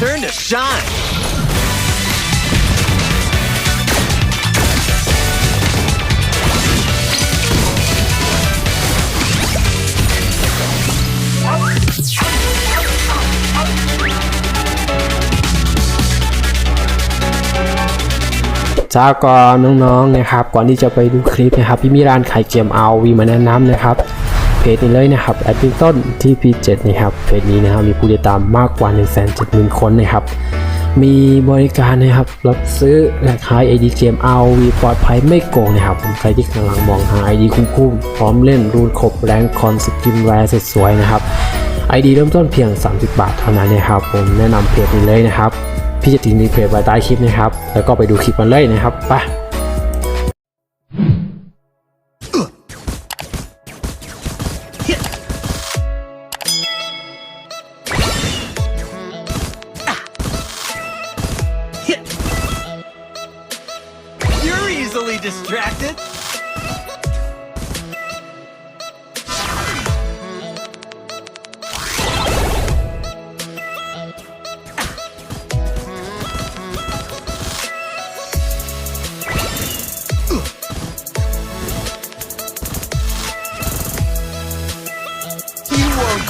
turn to shine. จากก่อนน้องๆนะครับ ก่อนที่จะไปดูคลิปนะครับ พี่มีร้านขายเกม RV มาแนะนำนะครับ เพจนี้เลยนะครับแอดมินต้นที่ P7 นะครับเพจนี้นะครับมีผู้ติดตามมากกว่า 170,000 คนนะครับ มีบริการนะครับรับซื้อและขาย ID เกม RV ปลอดภัยไม่โกงนะครับใครที่กำลังมองหา ID คุ้มๆพร้อมเล่นรูนครบแรงคอนสกินแรร์สวยๆนะครับ ID เริ่มต้นเพียง 30 บาทเท่านั้นนะครับผมแนะนำเพจนี้เลยนะครับพี่จะทิ้งลิงก์เพจไว้ใต้คลิปนะครับ แล้วก็ไปดูคลิปกันเลยนะครับไป You're easily distracted.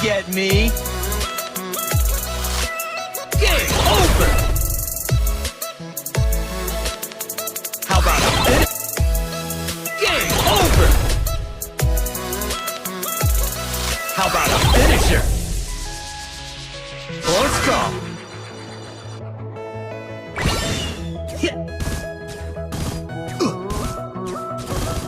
get me. Game over! How about this? Game over! How about a finisher? Close call.